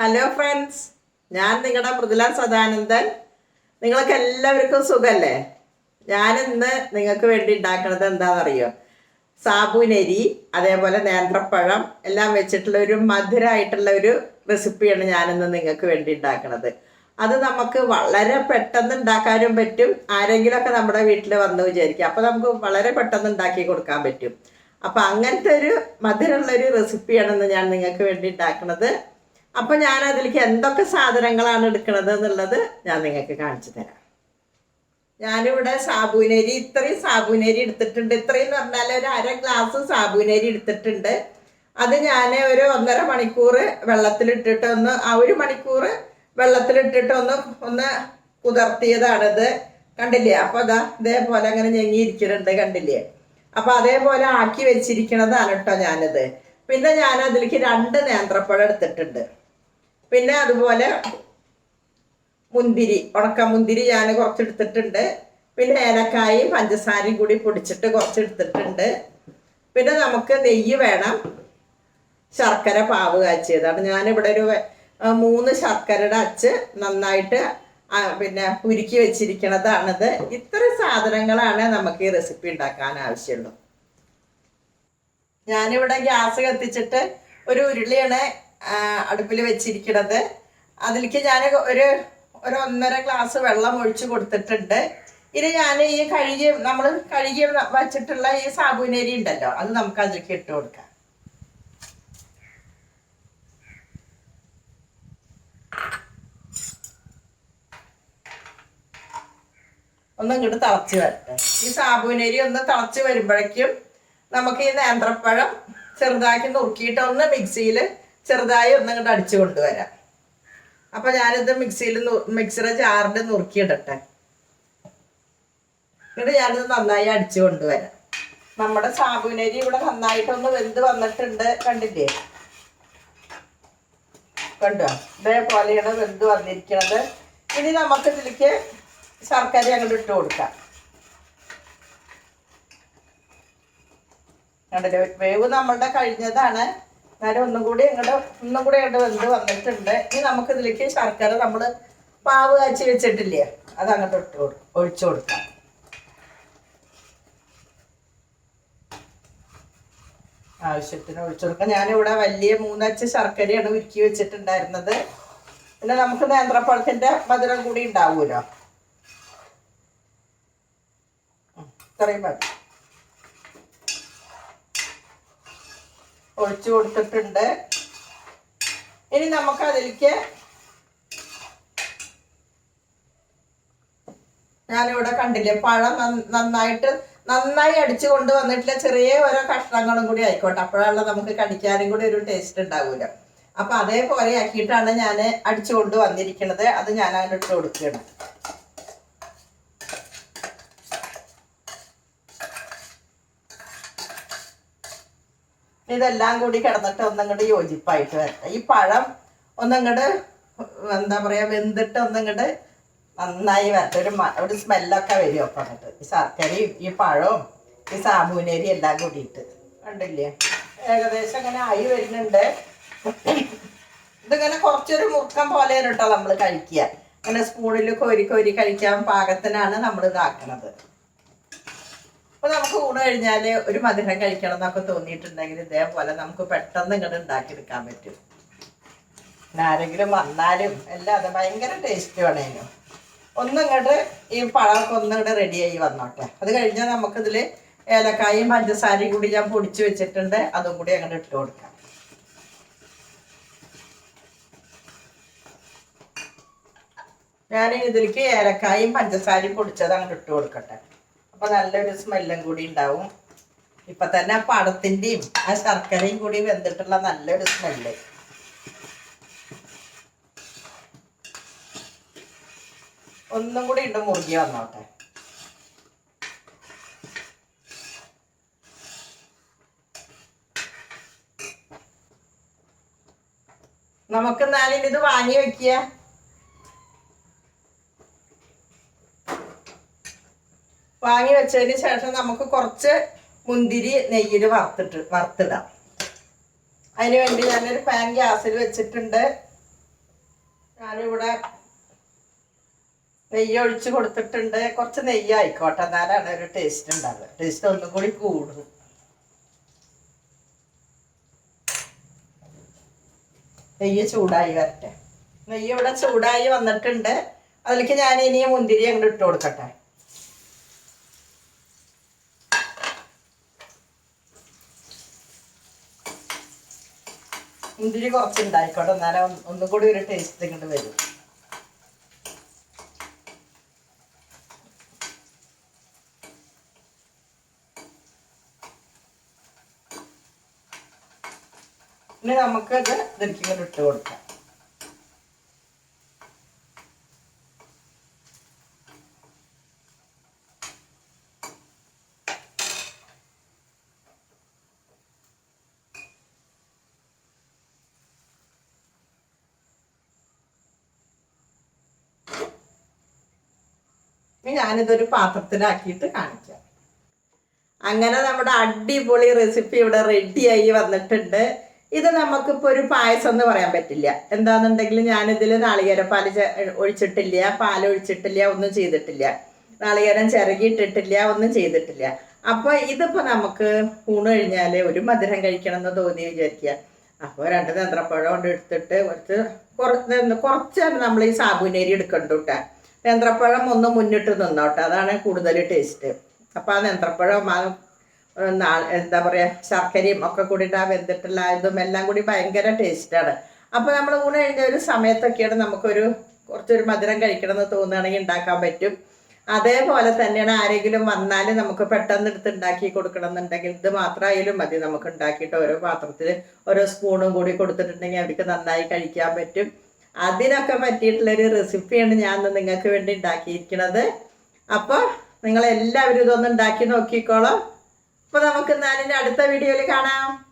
Hello friends ഞാൻ നിങ്ങളുടെ മൃദുല സദാനന്ദൻ. നിങ്ങൾക്ക് എല്ലാവർക്കും സുഖല്ലേ? ഞാൻ ഇന്ന് നിങ്ങൾക്ക് വേണ്ടി ഉണ്ടാക്കുന്നത് എന്താണെന്നറിയോ സാബുനരി അതേപോലെ നേന്ത്രപ്പഴം എല്ലാം വെച്ചിട്ടുള്ള ഒരു മധുരമായിട്ടുള്ള ഒരു റെസിപ്പിയാണ് ഞാനിന്ന് നിങ്ങൾക്ക് വേണ്ടി ഉണ്ടാക്കുന്നത് അത് നമുക്ക് വളരെ പെട്ടെന്ന് ഉണ്ടാക്കാനും പറ്റും. ആരെങ്കിലുമൊക്കെ നമ്മുടെ വീട്ടിൽ വന്ന് വിചാരിക്കും. അപ്പോൾ നമുക്ക് വളരെ പെട്ടെന്ന് ഉണ്ടാക്കി കൊടുക്കാൻ പറ്റും. അപ്പം അങ്ങനത്തെ ഒരു മധുരമുള്ള ഒരു റെസിപ്പിയാണെന്ന് ഞാൻ നിങ്ങൾക്ക് വേണ്ടി ഉണ്ടാക്കുന്നത് അപ്പം ഞാൻ അതിലേക്ക് എന്തൊക്കെ സാധനങ്ങളാണ് എടുക്കുന്നത് എന്നുള്ളത് ഞാൻ നിങ്ങൾക്ക് കാണിച്ചു തരാം. ഞാനിവിടെ സാബൂനരി ഇത്രയും സാബൂനരി എടുത്തിട്ടുണ്ട്. ഇത്രയും എന്ന് പറഞ്ഞാൽ ഒരു അര ഗ്ലാസ് സാബൂനരി എടുത്തിട്ടുണ്ട്. അത് ഞാൻ ഒരു ഒന്നര മണിക്കൂർ വെള്ളത്തിലിട്ടിട്ട് ഒന്ന് ആ ഒരു മണിക്കൂർ വെള്ളത്തിലിട്ടിട്ട് ഒന്ന് ഒന്ന് കുതിർത്തിയതാണിത്. കണ്ടില്ലേ? അപ്പോൾ അതാ ഇതേപോലെ അങ്ങനെ ഞെങ്ങിയിരിക്കുന്നുണ്ട് കണ്ടില്ലേ? അപ്പോൾ അതേപോലെ ആക്കി വെച്ചിരിക്കണതാണ് കേട്ടോ ഞാനിത്. പിന്നെ ഞാൻ അതിലേക്ക് രണ്ട് നേന്ത്രപ്പഴം എടുത്തിട്ടുണ്ട്. പിന്നെ അതുപോലെ മുന്തിരി ഉണക്ക മുന്തിരി ഞാൻ കുറച്ചെടുത്തിട്ടുണ്ട്. പിന്നെ ഏലക്കായും പഞ്ചസാരയും കൂടി പൊടിച്ചിട്ട് കുറച്ചെടുത്തിട്ടുണ്ട്. പിന്നെ നമുക്ക് നെയ്യ് വേണം. ശർക്കര പാവ് കാച്ചിയതാണ്. ഞാനിവിടെ ഒരു മൂന്ന് ശർക്കരയുടെ അച്ച് നന്നായിട്ട് പിന്നെ ഉരുക്കി വെച്ചിരിക്കണതാണിത്. ഇത്ര സാധനങ്ങളാണ് നമുക്ക് ഈ റെസിപ്പി ഉണ്ടാക്കാൻ ആവശ്യമുള്ളൂ. ഞാനിവിടെ ഗ്യാസ് കത്തിച്ചിട്ട് ഒരു ഉരുളിയാണ് അടുപ്പിൽ വെച്ചിരിക്കുന്നത് അതിലേക്ക് ഞാൻ ഒരു ഒരു ഒന്നര ഗ്ലാസ് വെള്ളം ഒഴിച്ചു കൊടുത്തിട്ടുണ്ട്. ഇനി ഞാൻ ഈ കഴുകി നമ്മൾ കഴുകി വച്ചിട്ടുള്ള ഈ സാബുനരി ഉണ്ടല്ലോ അത് നമുക്ക് അതിലേക്ക് ഇട്ട് കൊടുക്കാം. ഒന്ന് ഇങ്ങോട്ട് തിളച്ച് വരട്ടെ. ഈ സാബുനരി ഒന്ന് തിളച്ച് വരുമ്പോഴേക്കും നമുക്ക് ഈ നേന്ത്രപ്പഴം ചെറുതാക്കി നുറുക്കിയിട്ട് ഒന്ന് മിക്സിയിൽ ചെറുതായി ഒന്ന് ഇങ്ങോട്ട് അടിച്ചു കൊണ്ടുവരാം. അപ്പൊ ഞാനിത് മിക്സിയിൽ മിക്സിയുടെ ജാറിൽ നുറുക്കിയിടട്ടെ. എന്നിട്ട് ഞാനിത് നന്നായി അടിച്ചു കൊണ്ടുവരാം. നമ്മുടെ സാബുനരി ഇവിടെ നന്നായിട്ടൊന്ന് വെന്ത് വന്നിട്ടുണ്ട് കണ്ടില്ലേ? കണ്ടോ? ഇതേപോലെയാണ് വെന്ത് വന്നിരിക്കുന്നത് ഇനി നമുക്ക് ഇതിലേക്ക് ശർക്കര അങ്ങോട്ട് ഇട്ട് കൊടുക്കാം. കണ്ടില്ലേ? വേവ് നമ്മളുടെ കഴിഞ്ഞതാണ്. എന്നാലും ഒന്നും കൂടി ഇങ്ങോട്ട് ഒന്നും കൂടി അങ്ങോട്ട് വെന്ത് വന്നിട്ടുണ്ട്. ഇനി നമുക്ക് ഇതിലേക്ക് ശർക്കര നമ്മൾ പാവ് കാച്ചി വെച്ചിട്ടില്ലേ അത് അങ്ങോട്ട് ഇട്ട് കൊടുക്കും ഒഴിച്ചു കൊടുക്കാം. ആവശ്യത്തിന് ഒഴിച്ചു കൊടുക്കാം. ഞാനിവിടെ വലിയ മൂന്നച്ച് ശർക്കരയാണ് ഉരുക്കി വെച്ചിട്ടുണ്ടായിരുന്നത്. പിന്നെ നമുക്ക് നേന്ത്രപ്പഴത്തിന്റെ മധുരം കൂടി ഉണ്ടാവുമല്ലോ. ഉം, ഇത്രയും മതി. ഒഴിച്ചു കൊടുത്തിട്ടുണ്ട്. ഇനി നമുക്ക് അതിലേക്ക് ഞാനിവിടെ കണ്ടില്ലേ പഴം നന്ന- നന്നായിട്ട് നന്നായി അടിച്ചു കൊണ്ട് കൊണ്ടുവന്നിട്ടില്ല ചെറിയ ഓരോ കഷ്ണങ്ങളും കൂടി ആയിക്കോട്ടെ. അപ്പോഴാണല്ലോ നമുക്ക് കടിക്കാനും കൂടി ഒരു ടേസ്റ്റ് ഉണ്ടാവൂല. അപ്പൊ അതേപോലെ ആക്കിയിട്ടാണ് ഞാൻ അടിച്ചു കൊണ്ട് വന്നിരിക്കുന്നത് അത് ഞാൻ അതിനിട്ട് കൊടുക്കുകയാണ്. ഇതെല്ലാം കൂടി കിടന്നിട്ട് ഒന്നങ്ങോട്ട് യോജിപ്പായിട്ട് വരട്ടെ. ഈ പഴം ഒന്നങ്ങോട്ട് എന്താ പറയാ വെന്തിട്ട് ഒന്നങ്ങോട്ട് നന്നായി വരട്ടെ. ഒരു ഒരു സ്മെല്ലൊക്കെ വരും അപ്പം ഈ ശർക്കരയും ഈ പഴവും ഈ സാബൂനരി എല്ലാം കൂടിയിട്ട്. കണ്ടില്ലേ? ഏകദേശം അങ്ങനെ ആയി വരുന്നുണ്ട്. ഇതിങ്ങനെ കുറച്ചൊരു മുറുക്കം പോലെയാണ് കേട്ടോ നമ്മൾ കഴിക്കുക. അങ്ങനെ സ്പൂണിൽ കോരി കോരി കഴിക്കാൻ പാകത്തിനാണ് നമ്മൾ ഇതാക്കണത്. അപ്പൊ നമുക്ക് ഊണ് കഴിഞ്ഞാൽ ഒരു മധുരം കഴിക്കണം എന്നൊക്കെ തോന്നിയിട്ടുണ്ടെങ്കിൽ ഇതേപോലെ നമുക്ക് പെട്ടെന്ന് ഇങ്ങോട്ട് ഉണ്ടാക്കിയെടുക്കാൻ പറ്റും. ആരെങ്കിലും വന്നാലും എല്ലാം അത് ഭയങ്കര ടേസ്റ്റ് വേണേനു ഒന്നിങ്ങോട്ട് ഈ പഴമൊക്കെ ഒന്നിങ്ങോട്ട് റെഡിയായി വന്നോട്ടെ. അത് കഴിഞ്ഞാൽ നമുക്കിതിൽ ഏലക്കായും പഞ്ചസാരയും കൂടി ഞാൻ പൊടിച്ച് വെച്ചിട്ടുണ്ട്. അതും കൂടി അങ്ങോട്ട് ഇട്ട് കൊടുക്കാം. ഞാൻ ഇതിലേക്ക് ഏലക്കായും പഞ്ചസാരയും പൊടിച്ചത് അങ്ങോട്ട് ഇട്ട് കൊടുക്കട്ടെ. അപ്പൊ നല്ലൊരു സ്മെല്ലും കൂടി ഉണ്ടാവും. ഇപ്പൊ തന്നെ ആ പടത്തിന്റെയും ആ ശർക്കരയും കൂടി വെന്തിട്ടുള്ള നല്ലൊരു സ്മെല്ല്. ഒന്നും കൂടി ഉണ്ട് മുറുകി വന്നോട്ടെ. നമുക്ക് എന്നാലും ഇത് വാങ്ങി വെക്കുക വാങ്ങി വെച്ചതിന് ശേഷം നമുക്ക് കുറച്ച് മുന്തിരി നെയ്യിൽ വറുത്തിട്ട് വറുത്തിടാം. അതിന് വേണ്ടി ഞാനൊരു പാൻ ഗ്യാസിൽ വെച്ചിട്ടുണ്ട്. ഞാനിവിടെ നെയ്യ് ഒഴിച്ച് കൊടുത്തിട്ടുണ്ട്. കുറച്ച് നെയ്യ് ആയിക്കോട്ടെ എന്നാലാണ് ഒരു ടേസ്റ്റ് ഉണ്ടാവുക. ടേസ്റ്റ് ഒന്നും കൂടി കൂടും. നെയ്യ് ചൂടായി വരട്ടെ. നെയ്യ് ഇവിടെ ചൂടായി വന്നിട്ടുണ്ട്. അതിലേക്ക് ഞാൻ ഇനി മുന്തിരി അങ്ങോട്ട് ഇട്ട് കൊടുക്കട്ടെ. മുന്തിരി കുറച്ച് ഉണ്ടായിക്കോട്ടെ എന്നാലും ഒന്നും കൂടി ഒരു ടേസ്റ്റ് ഇങ്ങോട്ട് വരും. ഇനി നമുക്കത് ഇതിലേക്ക് ഇങ്ങോട്ട് ഇട്ട് കൊടുക്കാം. ഞാനിതൊരു പാത്രത്തിലാക്കിയിട്ട് കാണിക്കാം. അങ്ങനെ നമ്മുടെ അടിപൊളി റെസിപ്പി ഇവിടെ റെഡിയായി വന്നിട്ടുണ്ട്. ഇത് നമുക്കിപ്പോൾ ഒരു പായസം എന്ന് പറയാൻ പറ്റില്ല. എന്താണെന്നുണ്ടെങ്കിൽ ഞാനിതിൽ നാളികേരപ്പാൽ ഒഴിച്ചിട്ടില്ല പാൽ ഒഴിച്ചിട്ടില്ല ഒന്നും ചെയ്തിട്ടില്ല. നാളികേരം ചിരകിയിട്ടിട്ടില്ല ഒന്നും ചെയ്തിട്ടില്ല. അപ്പോൾ ഇതിപ്പോൾ നമുക്ക് ഊണ് കഴിഞ്ഞാൽ ഒരു മധുരം കഴിക്കണം എന്ന് തോന്നി വിചാരിക്കുക. അപ്പോൾ രണ്ട് നേന്ത്രപ്പഴം കൊണ്ട് എടുത്തിട്ട് കുറച്ച് കുറച്ച് നമ്മൾ ഈ സാബുനേരി എടുക്കണ്ടു കേട്ടോ നേന്ത്രപ്പഴം ഒന്ന് മുന്നിട്ട് നിന്നോട്ടെ. അതാണ് കൂടുതൽ ടേസ്റ്റ് അപ്പോൾ ആ നേന്ത്രപ്പഴം എന്താ പറയുക ശർക്കരയും ഒക്കെ കൂടിയിട്ട് ആ വെന്തിട്ടുള്ള ഇതും എല്ലാം കൂടി ഭയങ്കര ടേസ്റ്റാണ് അപ്പോൾ നമ്മൾ ഊണ് കഴിഞ്ഞ ഒരു സമയത്തൊക്കെയാണ് നമുക്കൊരു കുറച്ചൊരു മധുരം കഴിക്കണം എന്ന് തോന്നുകയാണെങ്കിൽ ഉണ്ടാക്കാൻ പറ്റും. അതേപോലെ തന്നെയാണ് ആരെങ്കിലും വന്നാൽ നമുക്ക് പെട്ടെന്ന് എടുത്ത് ഉണ്ടാക്കി കൊടുക്കണം എന്നുണ്ടെങ്കിൽ ഇത് മാത്രമായാലും മതി. നമുക്ക് ഉണ്ടാക്കിയിട്ട് ഓരോ പാത്രത്തിൽ ഓരോ സ്പൂണും കൂടി കൊടുത്തിട്ടുണ്ടെങ്കിൽ അവർക്ക് നന്നായി കഴിക്കാൻ പറ്റും. അതിനൊക്കെ പറ്റിയിട്ടുള്ളൊരു റെസിപ്പിയാണ് ഞാൻ നിങ്ങൾക്ക് വേണ്ടി ഉണ്ടാക്കിയിരിക്കുന്നത് അപ്പോൾ നിങ്ങളെല്ലാവരും ഇതൊന്ന് ഉണ്ടാക്കി നോക്കിക്കോളാം. അപ്പോൾ നമുക്ക് നാലിന്റെ അടുത്ത വീഡിയോയിൽ കാണാം.